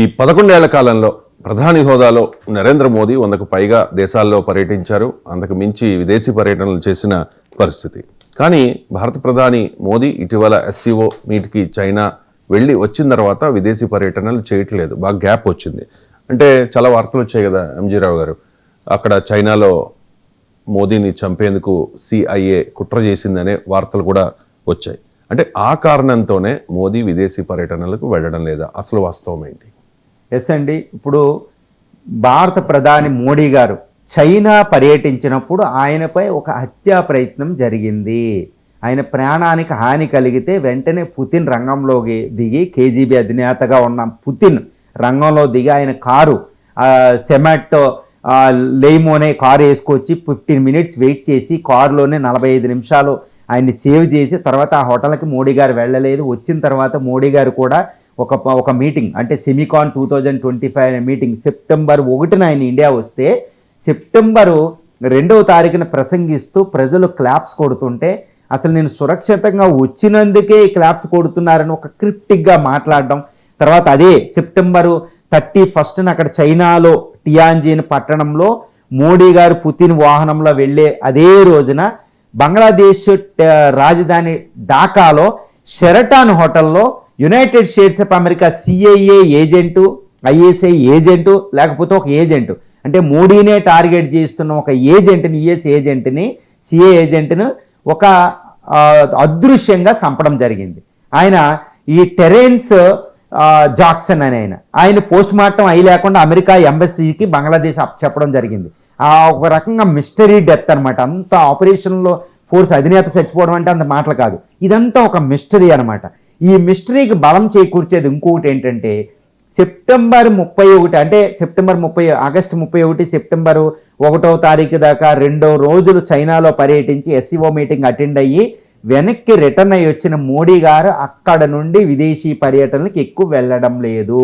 ఈ పదకొండేళ్ళ కాలంలో ప్రధాని హోదాలో నరేంద్ర మోదీ వందకు పైగా దేశాల్లో పర్యటించారు. అంతకు మించి విదేశీ పర్యటనలు చేసిన పరిస్థితి. కానీ భారత ప్రధాని మోదీ ఇటీవల ఎస్సీఓ మీట్కి చైనా వెళ్ళి వచ్చిన తర్వాత విదేశీ పర్యటనలు చేయట్లేదు. బాగా గ్యాప్ వచ్చింది. అంటే చాలా వార్తలు వచ్చాయి కదా ఎంజీ రావు గారు. అక్కడ చైనాలో మోదీని చంపేందుకు సిఐఏ కుట్ర చేసిందనే వార్తలు కూడా వచ్చాయి. అంటే ఆ కారణంతోనే మోదీ విదేశీ పర్యటనలకు వెళ్ళడం లేదా? అసలు వాస్తవం ఏంటి? ఎస్ అండి. ఇప్పుడు భారత ప్రధాని మోడీ గారు చైనా పర్యటించినప్పుడు ఆయనపై ఒక హత్యా ప్రయత్నం జరిగింది. ఆయన ప్రాణానికి హాని కలిగితే వెంటనే పుతిన్ రంగంలోకి దిగి కేజీబీ అధినేతగా ఉన్న పుతిన్ రంగంలో దిగి ఆయన కారు సెమాట్ లేమోనే కారు వేసుకొచ్చి ఫిఫ్టీన్ మినిట్స్ వెయిట్ చేసి కారులోనే నలభై ఐదు నిమిషాలు ఆయన్ని సేవ్ చేసి తర్వాత ఆ హోటల్కి మోడీ గారు వెళ్ళలేదు. వచ్చిన తర్వాత మోడీ గారు కూడా ఒక ఒక మీటింగ్ అంటే Semicon two thousand twenty five అనే మీటింగ్ సెప్టెంబర్ ఒకటిన ఆయన ఇండియా వస్తే సెప్టెంబరు రెండవ తారీఖున ప్రసంగిస్తూ ప్రజలు క్లాప్స్ కొడుతుంటే అసలు నేను సురక్షితంగా వచ్చినందుకే ఈ క్లాప్స్ కొడుతున్నారని ఒక క్రిప్టిక్గా మాట్లాడడం. తర్వాత అదే సెప్టెంబరు థర్టీ ఫస్ట్న అక్కడ చైనాలో టియాన్జిన్ పట్టణంలో మోడీ గారు పుతిన్ వాహనంలో వెళ్ళే అదే రోజున బంగ్లాదేశ్ రాజధాని ఢాకాలో షెరటాన్ హోటల్లో United States of America CIA agent ISI agent లేకపోతే ఒక ఏజెంటు అంటే మోడీనే టార్గెట్ చేస్తున్న ఒక ఏజెంట్ని యుఎస్ ఏజెంట్ని సిఏ ఏజెంట్ను ఒక అదృశ్యంగా చంపడం జరిగింది. ఆయన ఈ టెరెన్స్ జాక్సన్ అని ఆయన. ఆయన పోస్ట్ మార్టం అయి లేకుండా అమెరికా ఎంబసీకి బంగ్లాదేశ్ అప్ చెప్పడం జరిగింది. ఆ ఒక రకంగా మిస్టరీ డెత్ అనమాట అంత ఆపరేషన్లో ఫోర్స్ అధినేత చచ్చిపోవడం అంటే అంత మాటలు కాదు. ఇదంతా ఒక మిస్టరీ అనమాట ఈ మిస్టరీకి బలం చేకూర్చేది ఇంకొకటి ఏంటంటే సెప్టెంబర్ ముప్పై ఒకటి అంటే సెప్టెంబర్ ముప్పై ఆగస్టు ముప్పై ఒకటి సెప్టెంబర్ ఒకటో తారీఖు దాకా రెండో రోజులు చైనాలో పర్యటించి ఎస్సీఓ మీటింగ్ అటెండ్ అయ్యి వెనక్కి రిటర్న్ అయ్యి వచ్చిన మోడీ గారు అక్కడ నుండి విదేశీ పర్యటనలకు ఎక్కువ వెళ్ళడం లేదు.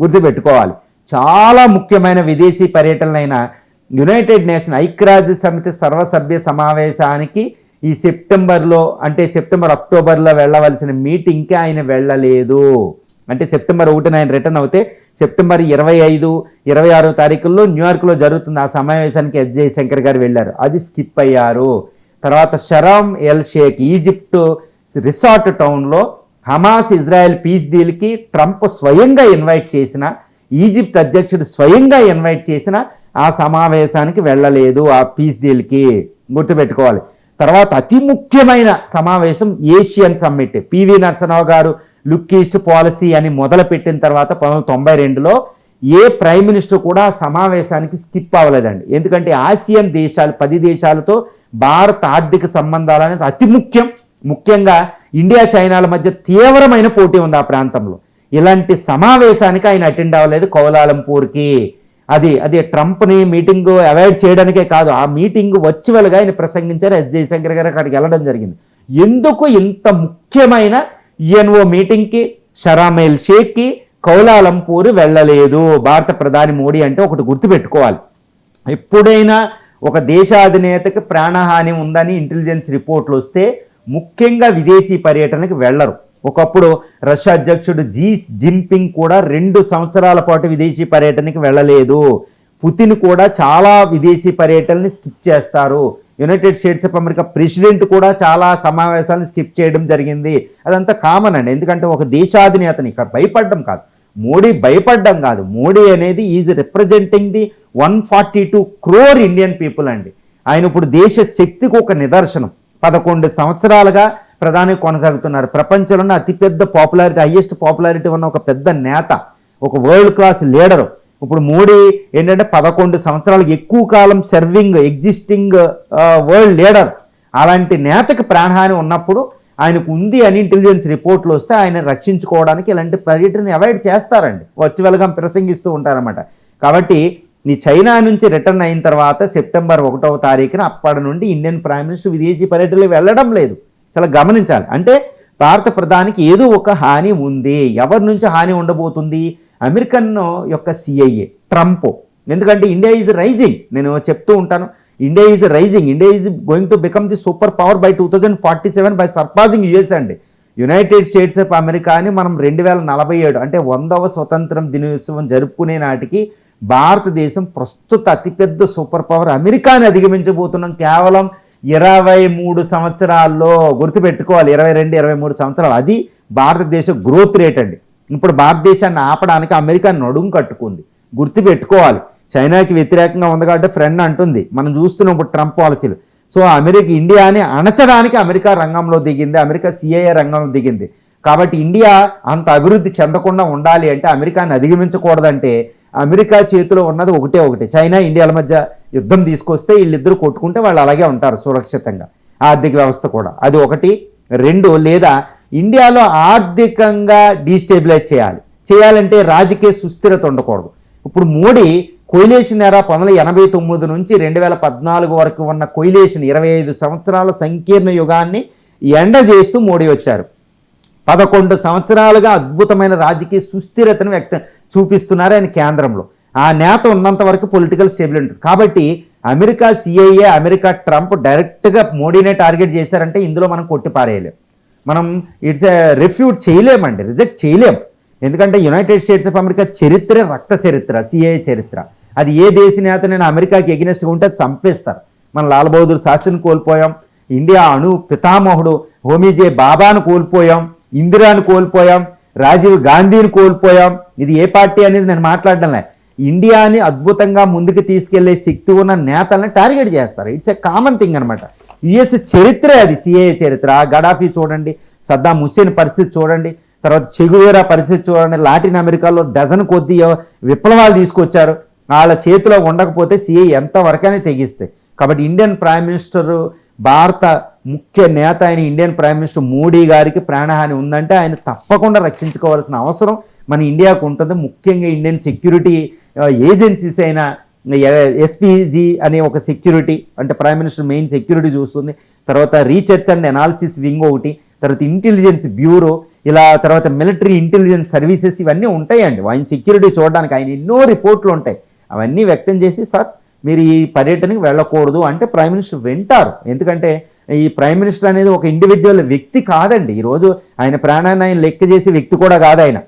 గుర్తుపెట్టుకోవాలి. చాలా ముఖ్యమైన విదేశీ పర్యటనలైన యునైటెడ్ నేషన్ ఐక్యరాజ్య సమితి సర్వసభ్య సమావేశానికి ఈ సెప్టెంబర్లో అంటే సెప్టెంబర్ అక్టోబర్లో వెళ్ళవలసిన మీటింగ్కి ఆయన వెళ్ళలేదు. అంటే సెప్టెంబర్ ఒకటిన ఆయన రిటర్న్ అవుతే సెప్టెంబర్ ఇరవై ఐదు ఇరవై ఆరో తారీఖుల్లో న్యూయార్క్లో జరుగుతుంది ఆ సమావేశానికి ఎస్ జయశంకర్ గారు వెళ్ళారు. అది స్కిప్ అయ్యారు. తర్వాత Sharm El Sheikh Egypt resort టౌన్లో హమాస్ ఇజ్రాయెల్ పీస్ డీల్కి ట్రంప్ స్వయంగా ఇన్వైట్ చేసిన ఈజిప్ట్ అధ్యక్షుడు స్వయంగా ఇన్వైట్ చేసిన ఆ సమావేశానికి వెళ్ళలేదు ఆ పీస్ డీల్కి గుర్తుపెట్టుకోవాలి. తర్వాత అతి ముఖ్యమైన సమావేశం ఏషియన్ సమ్మిట్. పివి నరసింహరావు గారు లుక్ ఈస్ట్ పాలసీ అని మొదలుపెట్టిన తర్వాత పంతొమ్మిది తొంభై రెండులో ఏ ప్రైమ్ మినిస్టర్ కూడా సమావేశానికి స్కిప్ అవ్వలేదండి. ఎందుకంటే ఆసియన్ దేశాలు పది దేశాలతో భారత ఆర్థిక సంబంధాలు అనేది అతి ముఖ్యం. ముఖ్యంగా ఇండియా చైనాల మధ్య తీవ్రమైన పోటీ ఉంది ఆ ప్రాంతంలో. ఇలాంటి సమావేశానికి ఆయన అటెండ్ అవ్వలేదు కౌలాలంపూర్కి. అది అది ట్రంప్ని మీటింగ్ అవాయిడ్ చేయడానికే కాదు ఆ మీటింగ్ వర్చువల్గా ఆయన ప్రసంగించారు ఎస్. జయశంకర్ గారు అక్కడికి వెళ్ళడం జరిగింది. ఎందుకు ఇంత ముఖ్యమైన ఈఎన్ఓ మీటింగ్కి షరామేల్ షేక్కి కౌలాలంపూర్ వెళ్ళలేదు? భారత ప్రధాని మోడీ అంటే ఒకటి గుర్తుపెట్టుకోవాలి. ఎప్పుడైనా ఒక దేశాధినేతకి ప్రాణహాని ఉందని ఇంటెలిజెన్స్ రిపోర్ట్లు వస్తే ముఖ్యంగా విదేశీ పర్యటనకి వెళ్ళరు. ఒకప్పుడు రష్యా అధ్యక్షుడు జీ జిన్పింగ్ కూడా రెండు సంవత్సరాల పాటు విదేశీ పర్యటనకి వెళ్ళలేదు. పుతిన్ కూడా చాలా విదేశీ పర్యటనని స్కిప్ చేస్తారు. United States of America president కూడా చాలా సమావేశాలను స్కిప్ చేయడం జరిగింది. అదంతా కామన్ అండి. ఎందుకంటే ఒక దేశాధినేతని ఇక్కడ భయపడడం కాదు. మోడీ భయపడడం కాదు. మోడీ అనేది is representing the one forty two crore Indian people అండి. ఆయన ఇప్పుడు దేశ శక్తికి ఒక నిదర్శనం. పదకొండు సంవత్సరాలుగా ప్రధాని కొనసాగుతున్నారు. ప్రపంచంలోనే అతిపెద్ద పాపులారిటీ హయ్యెస్ట్ పాపులారిటీ ఉన్న ఒక పెద్ద నేత ఒక వరల్డ్ క్లాస్ లీడరు ఇప్పుడు మోడీ ఏంటంటే పదకొండు సంవత్సరాలు ఎక్కువ కాలం సర్వింగ్ ఎగ్జిస్టింగ్ వరల్డ్ లీడర్ అలాంటి నేతకి ప్రాణహాని ఉన్నప్పుడు ఆయనకు ఉంది అని ఇంటెలిజెన్స్ రిపోర్ట్లు వస్తే ఆయన రక్షించుకోవడానికి ఇలాంటి పర్యటన అవాయిడ్ చేస్తారండి. వర్చువల్గా ప్రసంగిస్తూ ఉంటారన్నమాట. కాబట్టి నీ చైనా నుంచి రిటర్న్ అయిన తర్వాత సెప్టెంబర్ ఒకటవ తారీఖున అప్పటి నుండి ఇండియన్ ప్రైమ్ మినిస్టర్ విదేశీ పర్యటనలు వెళ్ళడం లేదు. చాలా గమనించాలి. అంటే భారత ప్రధానికి ఏదో ఒక హాని ఉంది. ఎవరి నుంచి హాని ఉండబోతుంది? అమెరికన్ యొక్క సిఐఏ ట్రంప్. ఎందుకంటే ఇండియా ఈజ్ రైజింగ్. నేను చెప్తూ ఉంటాను. India is rising. India is going to become the super power by two thousand forty seven by surpassing US అండి. యునైటెడ్ స్టేట్స్ ఆఫ్ అమెరికాని మనం రెండు వేల నలభై ఏడు అంటే వందవ స్వతంత్రం దినోత్సవం జరుపుకునే నాటికి భారతదేశం ప్రస్తుత అతిపెద్ద సూపర్ పవర్ అమెరికాని అధిగమించబోతున్నాం. కేవలం ఇరవై మూడు సంవత్సరాల్లో గుర్తుపెట్టుకోవాలి. ఇరవై రెండు ఇరవై మూడు సంవత్సరాలు. అది భారతదేశ గ్రోత్ రేట్ అండి. ఇప్పుడు భారతదేశాన్ని ఆపడానికి అమెరికా నడుం కట్టుకుంది. గుర్తుపెట్టుకోవాలి. చైనాకి వ్యతిరేకంగా ఉంది కాబట్టి ఫ్రెండ్ అంటుంది. మనం చూస్తున్నాం ఇప్పుడు ట్రంప్ పాలసీలు. సో అమెరికా ఇండియాని అణచడానికి అమెరికా రంగంలో దిగింది. అమెరికా సిఐఏ రంగంలో దిగింది. కాబట్టి ఇండియా అంత అభివృద్ధి చెందకుండా ఉండాలి అంటే అమెరికాని అధిగమించకూడదంటే అమెరికా చేతిలో ఉన్నది ఒకటే ఒకటి. చైనా ఇండియాల మధ్య యుద్ధం తీసుకొస్తే వీళ్ళిద్దరూ కొట్టుకుంటే వాళ్ళు అలాగే ఉంటారు సురక్షితంగా ఆర్థిక వ్యవస్థ కూడా. అది ఒకటి. రెండు లేదా ఇండియాలో ఆర్థికంగా డీస్టెబిలైజ్ చేయాలి. చేయాలంటే రాజకీయ సుస్థిరత ఉండకూడదు. ఇప్పుడు మోడీ కొయిలేషన్ ఎరా పంతొమ్మిది వందల ఎనభై తొమ్మిది నుంచి రెండు వేల పద్నాలుగు వరకు ఉన్న కొయిలేషన్ ఇరవై ఐదు సంవత్సరాల సంకీర్ణ యుగాన్ని ఎండ చేస్తూ మోడీ వచ్చారు. పదకొండు సంవత్సరాలుగా అద్భుతమైన రాజకీయ సుస్థిరతను వ్యక్తం చూపిస్తున్నారు ఆయన కేంద్రంలో. ఆ నేత ఉన్నంత వరకు పొలిటికల్ స్టేబిలిటీ ఉంటుంది. కాబట్టి అమెరికా సిఐఏ అమెరికా ట్రంప్ డైరెక్ట్గా మోడీనే టార్గెట్ చేశారంటే ఇందులో మనం కొట్టి పారేయలేం. మనం ఇట్స్ రిఫ్యూట్ చేయలేమండి రిజెక్ట్ చేయలేం. ఎందుకంటే యునైటెడ్ స్టేట్స్ ఆఫ్ అమెరికా చరిత్ర రక్త చరిత్ర సిఐఏ చరిత్ర. అది ఏ దేశ నేత నేను అమెరికాకి ఎగినెస్ట్గా ఉంటే అది చంపేస్తారు. మన లాల్ బహదూర్ శాస్త్రిని కోల్పోయాం ఇండియా అణు పితామహుడు హోమీజే బాబాను కోల్పోయాం ఇందిరాను కోల్పోయాం రాజీవ్ గాంధీని కోల్పోయాం. ఇది ఏ పార్టీ అనేది నేను మాట్లాడడంలే ఇండియాని అద్భుతంగా ముందుకు తీసుకెళ్ళే శక్తి ఉన్న నేతల్ని టార్గెట్ చేస్తారు. ఇట్స్ ఎ కామన్ థింగ్ అనమాట యుఎస్ చరిత్ర అది సిఏ చరిత్ర. గడాఫీ చూడండి సద్దాం హుస్సేన్ పరిస్థితి చూడండి తర్వాత చెగువేరా పరిస్థితి చూడండి లాటిన్ అమెరికాలో డజన్ కొద్ది విప్లవాలు తీసుకొచ్చారు. వాళ్ళ చేతిలో ఉండకపోతే సిఏ ఎంతవరకైనా తెగిస్తాయి కాబట్టి ఇండియన్ ప్రైమ్ మినిస్టర్ భారత ముఖ్య నేత అయిన ఇండియన్ ప్రైమ్ మినిస్టర్ మోడీ గారికి ప్రాణహాని ఉందంటే ఆయన తప్పకుండా రక్షించుకోవాల్సిన అవసరం మన ఇండియాకు ఉంటుంది. ముఖ్యంగా ఇండియన్ సెక్యూరిటీ ఏజెన్సీస్ అయినా ఎస్పీజీ అనే ఒక సెక్యూరిటీ అంటే ప్రైమ్ మినిస్టర్ మెయిన్ సెక్యూరిటీ చూస్తుంది. తర్వాత రీసెర్చ్ అండ్ అనాలిసిస్ వింగ్ ఒకటి తర్వాత ఇంటెలిజెన్స్ బ్యూరో ఇలా తర్వాత మిలిటరీ ఇంటెలిజెన్స్ సర్వీసెస్ ఇవన్నీ ఉంటాయండి. ఆయన సెక్యూరిటీ చూడడానికి ఆయన ఎన్నో రిపోర్ట్లు ఉంటాయి. అవన్నీ వ్యక్తం చేసి సార్ మీరు ఈ పర్యటనకి వెళ్ళకూడదు అంటే ప్రైమ్ మినిస్టర్ వింటారు. ఎందుకంటే ఈ ప్రైమ్ మినిస్టర్ అనేది ఒక ఇండివిజువల్ వ్యక్తి కాదండి. ఈరోజు ఆయన ప్రాణాన్ని ఆయన లెక్క చేసే వ్యక్తి కూడా కాదు ఆయన.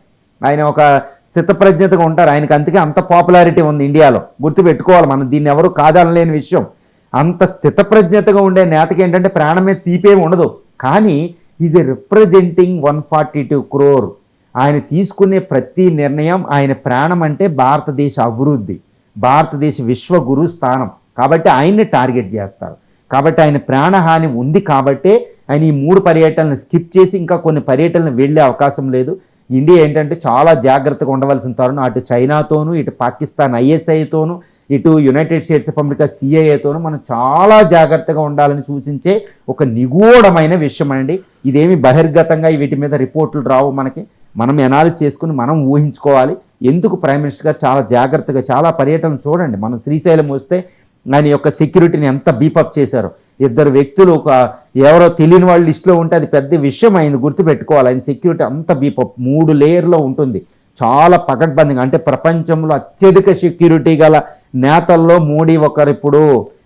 ఆయన ఒక స్థితప్రజ్ఞతగా ఉంటారు. ఆయనకి అందుకే అంత పాపులారిటీ ఉంది ఇండియాలో. గుర్తుపెట్టుకోవాలి మనం దీన్ని ఎవరు కాదనలేని విషయం. అంత స్థితప్రజ్ఞతగా ఉండే నేతకి ఏంటంటే ప్రాణమే తీపేమి ఉండదు. కానీ is a representing one forty two crore ఆయన తీసుకునే ప్రతి నిర్ణయం ఆయన ప్రాణం అంటే భారతదేశ అభివృద్ధి భారతదేశ విశ్వగురు స్థానం. కాబట్టి ఆయన్ని టార్గెట్ చేస్తారు. కాబట్టి ఆయన ప్రాణహాని ఉంది కాబట్టే ఆయన ఈ మూడు పర్యటనలు స్కిప్ చేసి ఇంకా కొన్ని పర్యటనలు వెళ్ళే అవకాశం లేదు. ఇండియా ఏంటంటే చాలా జాగ్రత్తగా ఉండవలసిన తరుణం. అటు చైనాతోనూ ఇటు పాకిస్తాన్ ఐఎస్ఐతోనూ ఇటు యునైటెడ్ స్టేట్స్ ఆఫ్ అమెరికా సిఐఏతోనూ మనం చాలా జాగ్రత్తగా ఉండాలని సూచించే ఒక నిగూఢమైన విషయం అండి. ఇదేమి బహిర్గతంగా వీటి మీద రిపోర్ట్లు రావు మనకి. మనం ఎనాలిసిస్ చేసుకుని మనం ఊహించుకోవాలి. ఎందుకు ప్రైమ్ మినిస్టర్ గారు చాలా జాగ్రత్తగా చాలా పర్యటన చూడండి. మనం శ్రీశైలం వస్తే ఆయన యొక్క సెక్యూరిటీని ఎంత బీపప్ చేశారో. ఇద్దరు వ్యక్తులు ఒక ఎవరో తెలియని వాళ్ళ లిస్టులో ఉంటే అది పెద్ద విషయం అయింది గుర్తుపెట్టుకోవాలి. ఆయన సెక్యూరిటీ అంత బీప మూడు లేయర్లో ఉంటుంది. చాలా పకడ్బందీగా అంటే ప్రపంచంలో అత్యధిక సెక్యూరిటీ గల నేతల్లో మోడీ ఒకరు ఇప్పుడు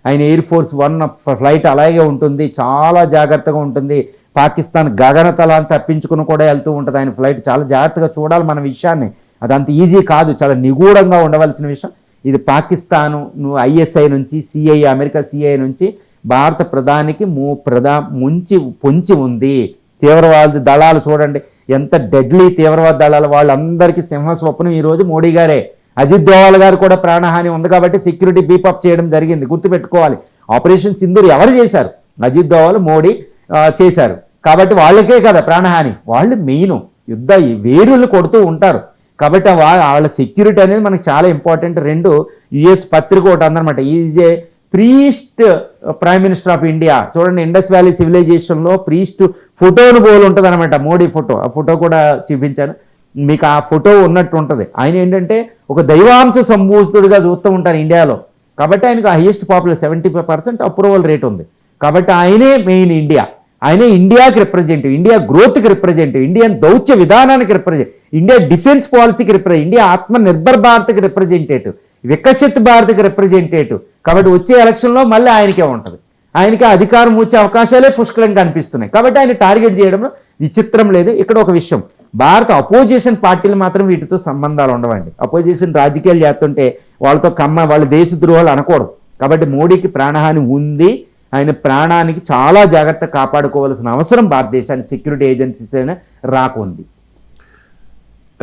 ఆయన ఎయిర్ ఫోర్స్ వన్ ఫ్లైట్ అలాగే ఉంటుంది. చాలా జాగ్రత్తగా ఉంటుంది. పాకిస్తాన్ గగనతలాన్ని తప్పించుకుని కూడా వెళ్తూ ఉంటుంది ఆయన ఫ్లైట్ చాలా జాగ్రత్తగా చూడాలి మన విషయాన్ని. అది అంత ఈజీ కాదు. చాలా నిగూఢంగా ఉండవలసిన విషయం. ఇది పాకిస్తాను నువ్వు ఐఎస్ఐ నుంచి సిఐ అమెరికా సిఐ నుంచి భారత ప్రధానికి మూ ప్రధా ముంచి పొంచి ఉంది. తీవ్రవాద దళాలు చూడండి. ఎంత డెడ్లీ తీవ్రవాద దళాలు. వాళ్ళందరికీ సింహస్వప్నం ఈరోజు మోడీ గారే. అజిత్ దోవాల్ గారు కూడా ప్రాణహాని ఉంది కాబట్టి సెక్యూరిటీ బీపప్ చేయడం జరిగింది. గుర్తుపెట్టుకోవాలి. ఆపరేషన్ సింధూర్ ఎవరు చేశారు? అజిత్ దోవాల్ మోడీ చేశారు. కాబట్టి వాళ్ళకే కదా ప్రాణహాని. వాళ్ళు మెయిన్. యుద్ధ వేరులు కొడుతూ ఉంటారు. కాబట్టి వాళ్ళ సెక్యూరిటీ అనేది మనకు చాలా ఇంపార్టెంట్ రెండు యుఎస్ పత్రిక ఒకటి అందనమాట. Is a priest prime minister of India. చూడండి ఇండస్ వ్యాలీ సివిలైజేషన్లో ప్రీస్ట్ ఫోటోను పోలు ఉంటుంది అనమాట మోడీ ఫోటో. ఆ ఫోటో కూడా చూపించాను. మీకు ఆ ఫోటో ఉన్నట్టు ఉంటుంది. ఆయన ఏంటంటే ఒక దైవాంశ సంభూతుడిగా చూస్తూ ఉంటారు ఇండియాలో. కాబట్టి ఆయనకు highest popular seventy five percent approval rate ఉంది. కాబట్టి ఆయనే మెయిన్ ఇండియా. ఆయనే ఇండియాకి రిప్రజెంటివ్ ఇండియా గ్రోత్కి రిప్రజెంటివ్ ఇండియన్ దౌత్య విధానానికి రిప్రజెంట్ ఇండియా డిఫెన్స్ పాలసీకి రిప్రజెంట్ ఇండియా ఆత్మ నిర్భర్ భారత్కి రిప్రజెంటేటివ్ వికసిత్ భారత్కి రిప్రజెంటేటివ్ కాబట్టి వచ్చే ఎలక్షన్లో మళ్ళీ ఆయనకే ఉంటుంది. ఆయనకి అధికారం వచ్చే అవకాశాలే పుష్కలంగా కనిపిస్తున్నాయి. కాబట్టి ఆయన టార్గెట్ చేయడంలో విచిత్రం లేదు. ఇక్కడ ఒక విషయం. భారత అపోజిషన్ పార్టీలు మాత్రం వీటితో సంబంధాలు ఉండవండి. అపోజిషన్ రాజకీయాలు చేస్తుంటే వాళ్ళతో కమ్మ వాళ్ళ దేశద్రోహాలు అనకూడదు. కాబట్టి మోడీకి ప్రాణహాని ఉంది. ఆయన ప్రాణానికి చాలా జాగ్రత్త కాపాడుకోవాల్సిన అవసరం భారతదేశానికి సెక్యూరిటీ ఏజెన్సీస్ అయినా రాకుంది.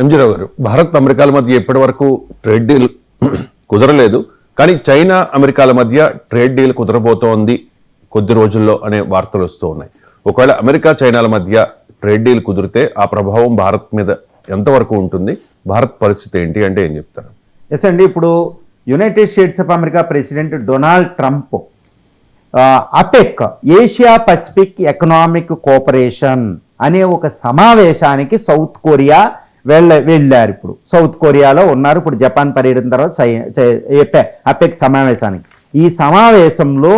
ఎంజీరావు గారు భారత్ అమెరికాల మధ్య ఇప్పటి వరకు ట్రేడ్ డీల్ కుదరలేదు. కానీ చైనా అమెరికాల మధ్య ట్రేడ్ డీల్ కుదరబోతోంది కొద్ది రోజుల్లో అనే వార్తలు వస్తూ ఉన్నాయి. ఒకవేళ అమెరికా చైనాల మధ్య ట్రేడ్ డీల్ కుదిరితే ఆ ప్రభావం భారత్ మీద ఎంతవరకు ఉంటుంది? భారత్ పరిస్థితి ఏంటి అంటే ఏం చెప్తారు? ఎస్ అండి ఇప్పుడు United States of America president Donald Trump APEC Asia Pacific economic cooperation అనే ఒక సమావేశానికి సౌత్ కొరియా వెళ్ళ వెళ్ళారు ఇప్పుడు. సౌత్ కొరియాలో ఉన్నారు. ఇప్పుడు జపాన్ పర్యటన తర్వాత అపెక్ సమావేశానికి. ఈ సమావేశంలో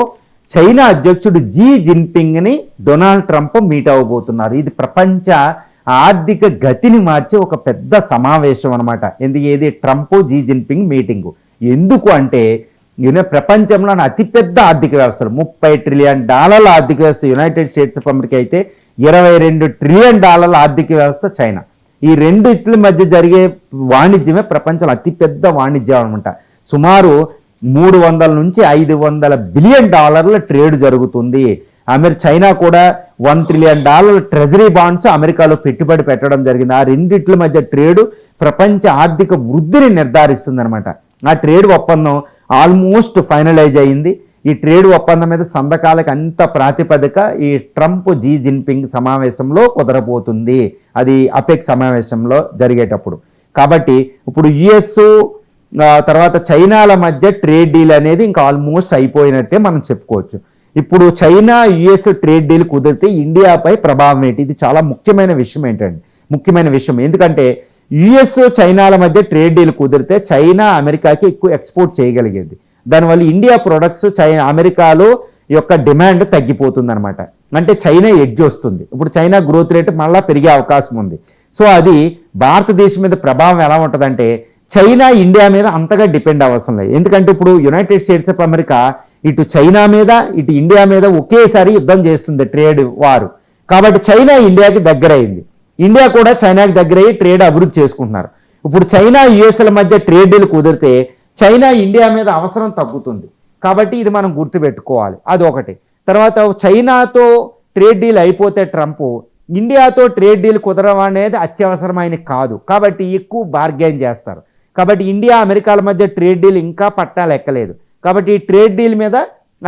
చైనా అధ్యక్షుడు జీ జిన్పింగ్ని డొనాల్డ్ ట్రంప్ మీట్ అవ్వబోతున్నారు. ఇది ప్రపంచ ఆర్థిక గతిని మార్చే ఒక పెద్ద సమావేశం అనమాట ఎందుకు ఏది? Trump Xi Jinping meeting. ఎందుకు అంటే యునై ప్రపంచంలోని అతిపెద్ద ఆర్థిక వ్యవస్థలు. ముప్పై ట్రిలియన్ డాలర్ల ఆర్థిక వ్యవస్థ యునైటెడ్ స్టేట్స్ ఆఫ్ అమెరికా అయితే ఇరవై రెండు ట్రిలియన్ డాలర్ల ఆర్థిక వ్యవస్థ చైనా. ఈ రెండిట్ల మధ్య జరిగే వాణిజ్యమే ప్రపంచంలో అతిపెద్ద వాణిజ్యం అనమాట. సుమారు మూడు వందల నుంచి ఐదు వందల బిలియన్ డాలర్ల ట్రేడ్ జరుగుతుంది. అమెరి చైనా కూడా one trillion dollar treasury bonds అమెరికాలో పెట్టుబడి పెట్టడం జరిగింది. ఆ రెండిట్ల మధ్య ట్రేడ్ ప్రపంచ ఆర్థిక వృద్ధిని నిర్ధారిస్తుంది అనమాట ఆ ట్రేడ్ ఒప్పందం ఆల్మోస్ట్ ఫైనలైజ్ అయింది. ఈ ట్రేడ్ ఒప్పందం మీద సంతకాలకు అంత ప్రాతిపదిక ఈ ట్రంప్ జీ జిన్పింగ్ సమావేశంలో కుదరబోతుంది. అది అపెక్ సమావేశంలో జరిగేటప్పుడు. కాబట్టి ఇప్పుడు యుఎస్ తర్వాత చైనాల మధ్య ట్రేడ్ డీల్ అనేది ఇంకా ఆల్మోస్ట్ అయిపోయినట్టే మనం చెప్పుకోవచ్చు. ఇప్పుడు చైనా యుఎస్ ట్రేడ్ డీల్ కుదిరితే ఇండియాపై ప్రభావం ఏంటి? ఇది చాలా ముఖ్యమైన విషయం ఏంటండి? ముఖ్యమైన విషయం. ఎందుకంటే యుఎస్ చైనాల మధ్య ట్రేడ్ డీల్ కుదిరితే చైనా అమెరికాకి ఎక్కువ ఎక్స్పోర్ట్ చేయగలిగేది. దానివల్ల ఇండియా ప్రొడక్ట్స్ చైనా అమెరికాలో యొక్క డిమాండ్ తగ్గిపోతుంది అనమాట అంటే చైనా ఎడ్జ్ వస్తుంది. ఇప్పుడు చైనా గ్రోత్ రేట్ మళ్ళీ పెరిగే అవకాశం ఉంది. సో అది భారతదేశం మీద ప్రభావం ఎలా ఉంటుందంటే చైనా ఇండియా మీద అంతగా డిపెండ్ అవసరం లేదు. ఎందుకంటే ఇప్పుడు యునైటెడ్ స్టేట్స్ ఆఫ్ అమెరికా ఇటు చైనా మీద ఇటు ఇండియా మీద ఒకేసారి యుద్ధం చేస్తుంది ట్రేడ్ వారు కాబట్టి చైనా ఇండియాకి దగ్గర అయింది. ఇండియా కూడా చైనాకి దగ్గరయ్యి ట్రేడ్ అభివృద్ధి చేసుకుంటున్నారు. ఇప్పుడు చైనా యుఎస్ల మధ్య ట్రేడ్ డీల్ కుదిరితే చైనా ఇండియా మీద అవసరం తగ్గుతుంది. కాబట్టి ఇది మనం గుర్తుపెట్టుకోవాలి. అది ఒకటి తర్వాత చైనాతో ట్రేడ్ డీల్ అయిపోతే ట్రంప్ ఇండియాతో ట్రేడ్ డీల్ కుదరడం అనేది అత్యవసరమైన కాదు. కాబట్టి ఎక్కువ బార్గెన్ చేస్తారు. కాబట్టి ఇండియా అమెరికాల మధ్య ట్రేడ్ డీల్ ఇంకా పట్టాలు ఎక్కలేదు కాబట్టి ఈ ట్రేడ్ డీల్ మీద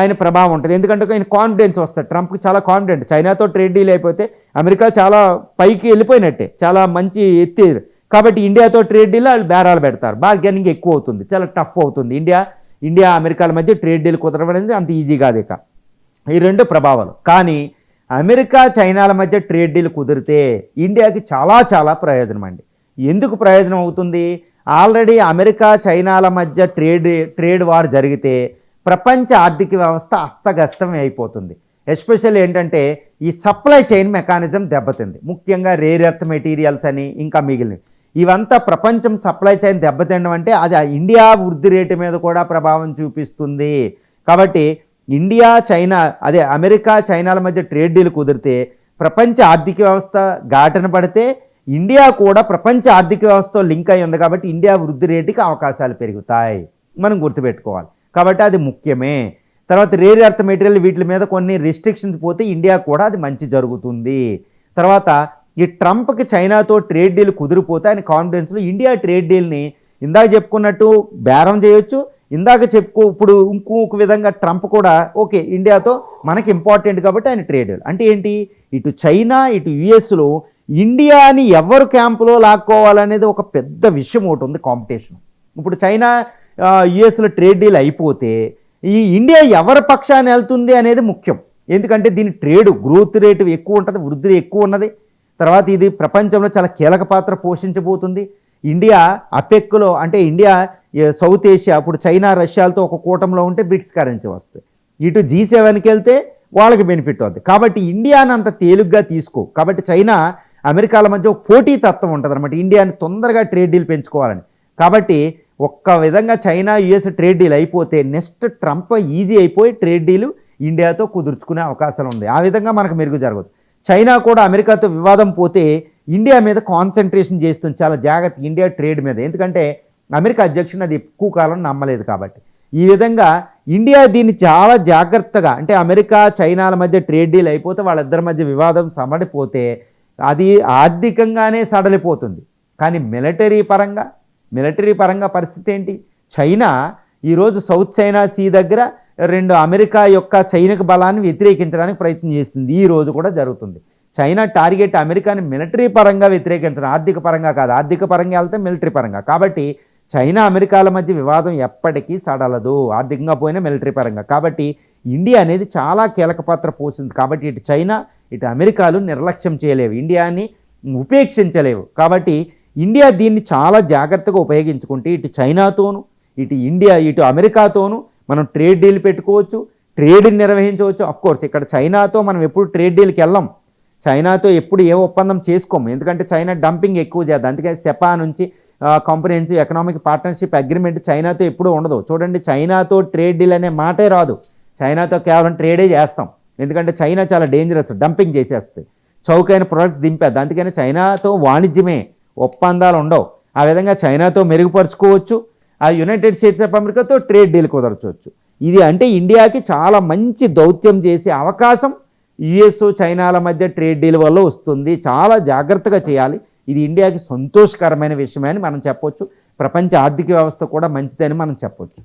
ఆయన ప్రభావం ఉంటుంది. ఎందుకంటే ఆయన కాన్ఫిడెన్స్ వస్తుంది ట్రంప్కి చాలా కాన్ఫిడెంట్ చైనాతో ట్రేడ్ డీల్ అయిపోతే అమెరికా చాలా పైకి వెళ్ళిపోయినట్టే. చాలా మంచి ఎత్తి కాబట్టి ఇండియాతో ట్రేడ్ డీల్ వాళ్ళు బేరాలు పెడతారు. బార్గెనింగ్ ఎక్కువ అవుతుంది. చాలా టఫ్ అవుతుంది. ఇండియా ఇండియా అమెరికాల మధ్య ట్రేడ్ డీల్ కుదరడం అనేది అంత ఈజీ కాదు ఇక. ఈ రెండు ప్రభావాలు. కానీ అమెరికా చైనాల మధ్య ట్రేడ్ డీల్ కుదిరితే ఇండియాకి చాలా చాలా ప్రయోజనం అండి. ఎందుకు ప్రయోజనం అవుతుంది? ఆల్రెడీ అమెరికా చైనాల మధ్య ట్రేడ్ ట్రేడ్ వార్ జరిగితే ప్రపంచ ఆర్థిక వ్యవస్థ అస్తగస్తం అయిపోతుంది. ఎస్పెషల్ ఏంటంటే ఈ సప్లై చైన్ మెకానిజం దెబ్బతింది. ముఖ్యంగా రేర్ ఎర్త్ మెటీరియల్స్ అని ఇంకా మిగిలినవి. ఇవంతా ప్రపంచం సప్లై చైన్ దెబ్బతినడం అంటే అది ఇండియా వృద్ధి రేటు మీద కూడా ప్రభావం చూపిస్తుంది. కాబట్టి ఇండియా చైనా అదే అమెరికా చైనాల మధ్య ట్రేడ్ డీల్ కుదిరితే ప్రపంచ ఆర్థిక వ్యవస్థ ఘాటన పడితే ఇండియా కూడా ప్రపంచ ఆర్థిక వ్యవస్థతో లింక్ అయి ఉంది కాబట్టి ఇండియా వృద్ధి రేటుకి అవకాశాలు పెరుగుతాయి. మనం గుర్తుపెట్టుకోవాలి. కాబట్టి అది ముఖ్యమే. తర్వాత రేర్ ఎర్త్ మెటీరియల్ వీటి మీద కొన్ని రిస్ట్రిక్షన్స్ పోతే ఇండియా కూడా అది మంచి జరుగుతుంది. తర్వాత ఈ ట్రంప్కి చైనాతో ట్రేడ్ డీల్ కుదిరిపోతే ఆయన కాన్ఫిడెన్స్లో ఇండియా ట్రేడ్ డీల్ని ఇందాక చెప్పుకున్నట్టు బేరం చేయొచ్చు. ఇందాక చెప్పుకో ఇప్పుడు ఇంకొక విధంగా ట్రంప్ కూడా ఓకే ఇండియాతో మనకి ఇంపార్టెంట్ కాబట్టి ఆయన ట్రేడ్ డీల్. అంటే ఏంటి? ఇటు చైనా ఇటు యుఎస్లో ఇండియాని ఎవరు క్యాంపులో లాక్కోవాలనేది ఒక పెద్ద విషయం ఒకటి ఉంది కాంపిటీషన్. ఇప్పుడు చైనా యుఎస్లో ట్రేడ్ డీల్ అయిపోతే ఈ ఇండియా ఎవరి పక్షాన్ని వెళ్తుంది అనేది ముఖ్యం. ఎందుకంటే దీని ట్రేడ్ గ్రోత్ రేటు ఎక్కువ ఉంటుంది వృద్ధి ఎక్కువ ఉన్నది. తర్వాత ఇది ప్రపంచంలో చాలా కీలక పాత్ర పోషించబోతుంది. ఇండియా అపెక్లో అంటే ఇండియా సౌత్ ఏషియా అప్పుడు చైనా రష్యాలతో ఒక కూటంలో ఉంటే బ్రిక్స్ కరెన్సీ వస్తుంది. ఇటు జీ సెవెన్కి వెళ్తే వాళ్ళకి బెనిఫిట్ అవుతుంది కాబట్టి ఇండియాని అంత తేలిగ్గా తీసుకో. కాబట్టి చైనా అమెరికాల మధ్య ఒక పోటీ తత్వం ఉంటుంది అనమాట ఇండియాని తొందరగా ట్రేడ్ డీల్ పెంచుకోవాలని. కాబట్టి ఒక్క విధంగా చైనా యుఎస్ ట్రేడ్ డీల్ అయిపోతే నెక్స్ట్ ట్రంప్ ఈజీ అయిపోయి ట్రేడ్ డీలు ఇండియాతో కుదుర్చుకునే అవకాశాలు ఉంది ఆ విధంగా మనకు మెరుగు జరగదు చైనా కూడా అమెరికాతో వివాదం పోతే ఇండియా మీద కాన్సన్ట్రేషన్ చేస్తుంది. చాలా జాగ్రత్త ఇండియా ట్రేడ్ మీద. ఎందుకంటే అమెరికా అధ్యక్షుని అది ఎక్కువ కాలం నమ్మలేదు కాబట్టి. ఈ విధంగా ఇండియా దీన్ని చాలా జాగ్రత్తగా అంటే అమెరికా చైనాల మధ్య ట్రేడ్ డీల్ అయిపోతే వాళ్ళిద్దరి మధ్య వివాదం సమడిపోతే అది ఆర్థికంగానే సడలిపోతుంది. కానీ మిలిటరీ పరంగా మిలిటరీ పరంగా పరిస్థితి ఏంటి? చైనా ఈరోజు సౌత్ చైనా సీ దగ్గర రెండు అమెరికా యొక్క సైనిక బలాన్ని వ్యతిరేకించడానికి ప్రయత్నం చేస్తుంది. ఈ రోజు కూడా జరుగుతుంది. చైనా టార్గెట్ అమెరికాని మిలిటరీ పరంగా వ్యతిరేకించడం. ఆర్థిక పరంగా కాదు ఆర్థిక పరంగా వెళ్తే మిలిటరీ పరంగా. కాబట్టి చైనా అమెరికాల మధ్య వివాదం ఎప్పటికీ సడలదు. ఆర్థికంగా పోయినా మిలిటరీ పరంగా. కాబట్టి ఇండియా అనేది చాలా కీలక పాత్ర పోసింది కాబట్టి ఇటు చైనా ఇటు అమెరికాలు నిర్లక్ష్యం చేయలేవు. ఇండియాని ఉపేక్షించలేవు. కాబట్టి ఇండియా దీన్ని చాలా జాగ్రత్తగా ఉపయోగించుకుంటే ఇటు చైనాతోనూ ఇటు ఇండియా ఇటు అమెరికాతోనూ మనం ట్రేడ్ డీల్ పెట్టుకోవచ్చు ట్రేడ్ని నిర్వహించవచ్చు. కోర్స్ ఇక్కడ చైనాతో మనం ఎప్పుడు ట్రేడ్ డీల్కి వెళ్ళాం చైనాతో ఎప్పుడు ఏ ఒప్పందం చేసుకోము. ఎందుకంటే చైనా డంపింగ్ ఎక్కువ చేద్దాం అందుకే సెపా నుంచి కాంప్రిహెన్సివ్ ఎకనామిక్ పార్ట్నర్షిప్ అగ్రిమెంట్ చైనాతో ఎప్పుడూ ఉండదు. చూడండి చైనాతో ట్రేడ్ డీల్ అనే మాటే రాదు. చైనాతో కేవలం ట్రేడే చేస్తాం. ఎందుకంటే చైనా చాలా డేంజరస్ డంపింగ్ చేసేస్తుంది. చౌకైన ప్రోడక్ట్ దింపేది అందుకని చైనాతో వాణిజ్యమే. ఒప్పందాలు ఉండవు. ఆ విధంగా చైనాతో మెరుగుపరుచుకోవచ్చు. ఆ యునైటెడ్ స్టేట్స్ ఆఫ్ అమెరికాతో ట్రేడ్ డీల్ కుదరచవచ్చు ఇది అంటే ఇండియాకి చాలా మంచి దౌత్యం చేసే అవకాశం యుఎస్ చైనాల మధ్య ట్రేడ్ డీల్ వల్ల వస్తుంది. చాలా జాగ్రత్తగా చేయాలి. ఇది ఇండియాకి సంతోషకరమైన విషయమే అని మనం చెప్పొచ్చు. ప్రపంచ ఆర్థిక వ్యవస్థ కూడా మంచిదని మనం చెప్పొచ్చు.